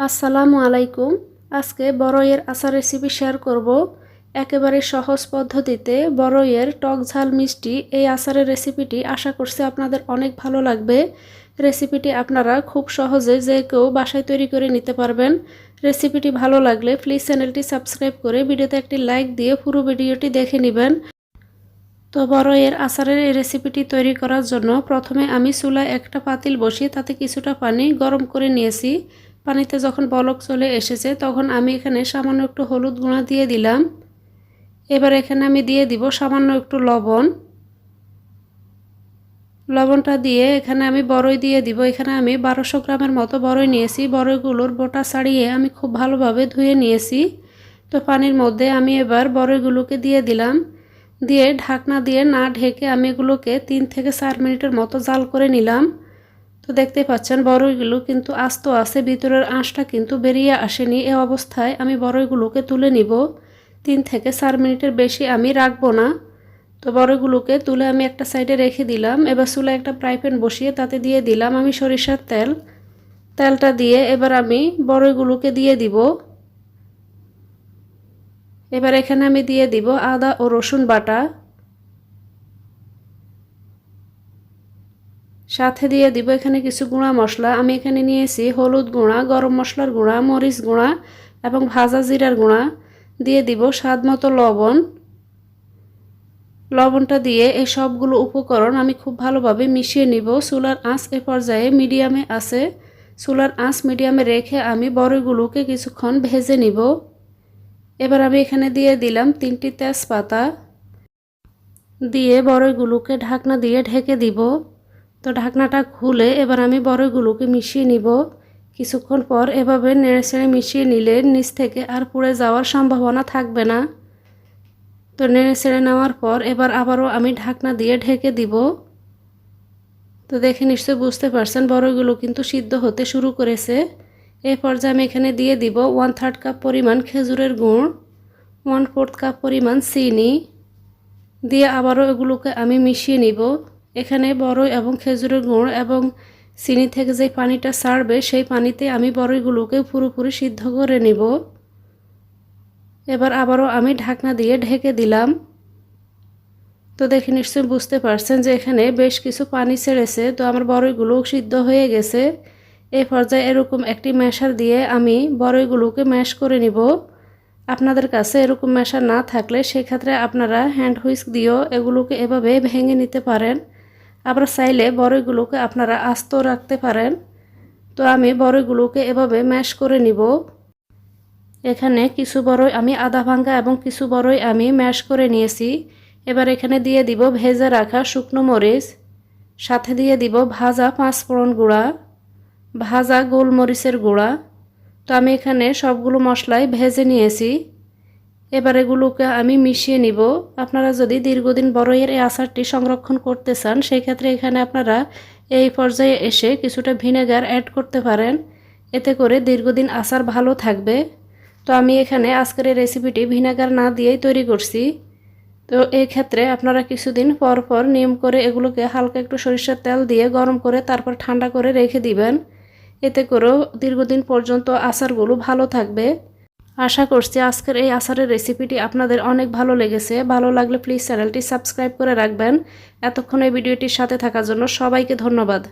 আসসালামু আলাইকুম। আজকে বড়ইয়ের আচার রেসিপি শেয়ার করব। একেবারে সহজ পদ্ধতিতে বড়ইয়ের টক ঝাল মিষ্টি এই আচারের রেসিপিটি আশা করছি আপনাদের অনেক ভালো লাগবে। রেসিপিটি আপনারা খুব সহজে যে কেউ বাসায় তৈরি করে নিতে পারবেন। রেসিপিটি ভালো লাগলে প্লিজ চ্যানেলটি সাবস্ক্রাইব করে ভিডিওতে একটি লাইক দিয়ে পুরো ভিডিওটি দেখে নেবেন। তো বড় আচারের এই রেসিপিটি তৈরি করার জন্য প্রথমে আমি চুলায় একটা পাতিল বসিয়ে তাতে কিছুটা পানি গরম করে নিয়েছি। পানিতে যখন বলক চলে এসেছে, তখন আমি এখানে সামান্য একটু হলুদ গুঁড়া দিয়ে দিলাম। এবার এখানে আমি দিয়ে দিব সামান্য একটু লবণ। লবণটা দিয়ে এখানে আমি বড়ই দিয়ে দিব। এখানে আমি বারোশো গ্রামের মতো বড়ই নিয়েছি। বড়ইগুলোর বোটা ছাড়িয়ে আমি খুব ভালোভাবে ধুয়ে নিয়েছি। তো পানির মধ্যে আমি এবার বড়ইগুলোকে দিয়ে দিলাম। দিয়ে ঢাকনা দিয়ে না ঢেকে আমি এগুলোকে তিন থেকে চার মিনিটের মতো জাল করে নিলাম। তো দেখতে পাচ্ছেন, বড়ইগুলো কিন্তু আস্ত আছে, ভিতরের আঁশটা কিন্তু বেরিয়ে আসেনি। এ অবস্থায় আমি বড়ইগুলোকে তুলে নিব। তিন থেকে চার মিনিটের বেশি আমি রাখব না। তো বড়গুলোকে তুলে আমি একটা সাইডে রেখে দিলাম। এবার চুলে একটা ফ্রাই প্যান বসিয়ে তাতে দিয়ে দিলাম আমি সরিষার তেল। তেলটা দিয়ে এবার আমি বড়ইগুলোকে দিয়ে দিব। এবার এখানে আমি দিয়ে দিব আদা ও রসুন বাটা। সাথে দিয়ে দিব এখানে কিছু গুঁড়া মশলা। আমি এখানে নিয়েছি হলুদ গুঁড়া, গরম মশলার গুঁড়া, মরিচ গুঁড়া এবং ভাজা জিরার গুঁড়া। দিয়ে দিব স্বাদ মতো লবণ। লবণটা দিয়ে এই সবগুলো উপকরণ আমি খুব ভালোভাবে মিশিয়ে নিব। চুলার আঁচ এ পর্যায়ে মিডিয়ামে আছে। চুলার আঁচ মিডিয়ামে রেখে আমি বড়িগুলোকে কিছুক্ষণ ভেজে নিব। এবার আমি এখানে দিয়ে দিলাম তিনটি তেজপাতা। দিয়ে বড়ইগুলোকে ঢাকনা দিয়ে ঢেকে দিব। তো ঢাকনাটা খুলে এবার আমি বড়ইগুলোকে মিশিয়ে নিব। কিছুক্ষণ পর এভাবে নেড়ে ছেড়ে মিশিয়ে নিলে নিচ থেকে আর পুড়ে যাওয়ার সম্ভাবনা থাকবে না। তো নেড়ে ছেড়ে নেওয়ার পর এবার আবারও আমি ঢাকনা দিয়ে ঢেকে দিব। তো দেখে নিশ্চয়ই বুঝতে পারছেন বড়ইগুলো কিন্তু সিদ্ধ হতে শুরু করেছে। এই পর্যায়ে আমি এখানে দিয়ে দিব ওয়ান থার্ড কাপ পরিমাণ খেজুরের গুড়, ওয়ান ফোর্থ কাপ পরিমাণ চিনি। দিয়ে আবারও এগুলোকে আমি মিশিয়ে নিব। এখানে বড় এবং খেজুরের গুঁড় এবং চিনি থেকে যে পানিটা ছাড়বে সেই পানিতে আমি বড়ইগুলোকে পুরোপুরি সিদ্ধ করে নিব। এবার আবারও আমি ঢাকনা দিয়ে ঢেকে দিলাম। তো দেখে নিশ্চয়ই বুঝতে পারছেন যে এখানে বেশ কিছু পানি ছেড়েছে, তো আমার বড়ইগুলো সিদ্ধ হয়ে গেছে। এই পর্যায়ে এরকম একটি ম্যাশার দিয়ে আমি বড়ইগুলোকে ম্যাশ করে নিব। আপনাদের কাছে এরকম ম্যাশার না থাকলে সেক্ষেত্রে আপনারা হ্যান্ড হুইস্ক দিয়েও এগুলোকে এভাবে ভেঙে নিতে পারেন। আবার চাইলে বড়ইগুলোকে আপনারা আস্ত রাখতে পারেন। তো আমি বড়ইগুলোকে এভাবে ম্যাশ করে নিব। এখানে কিছু বড়ই আমি আধা ভাঙ্গা এবং কিছু বড়ই আমি ম্যাশ করে নিয়েছি। এবার এখানে দিয়ে দিব ভেজে রাখা শুকনো মরিচ। সাথে দিয়ে দিব ভাজা পাঁচফোড়ন গুঁড়া, ভাজা গোলমরিচের গুঁড়া। তো আমি এখানে সবগুলো মশলাই ভেজে নিয়েছি। এবার এগুলোকে আমি মিশিয়ে নিব। আপনারা যদি দীর্ঘদিন বড়ইয়ের এই আচারটি সংরক্ষণ করতে চান সেই ক্ষেত্রে এখানে আপনারা এই পর্যায়ে এসে কিছুটা ভিনেগার অ্যাড করতে পারেন। এতে করে দীর্ঘদিন আচার ভালো থাকবে। তো আমি এখানে আজকের এই রেসিপিটি ভিনেগার না দিয়েই তৈরি করছি। তো এই ক্ষেত্রে আপনারা কিছুদিন পর পর নিয়ম করে এগুলোকে হালকা একটু সরিষার তেল দিয়ে গরম করে তারপর ঠান্ডা করে রেখে দিবেন। এতে করেও দীর্ঘদিন পর্যন্ত আচারগুলো ভালো থাকবে। আশা করছি আজকের এই আচারের রেসিপিটি আপনাদের অনেক ভালো লেগেছে। ভালো লাগলে প্লিজ চ্যানেলটি সাবস্ক্রাইব করে রাখবেন। এতক্ষণ এই ভিডিওটির সাথে থাকার জন্য সবাইকে ধন্যবাদ।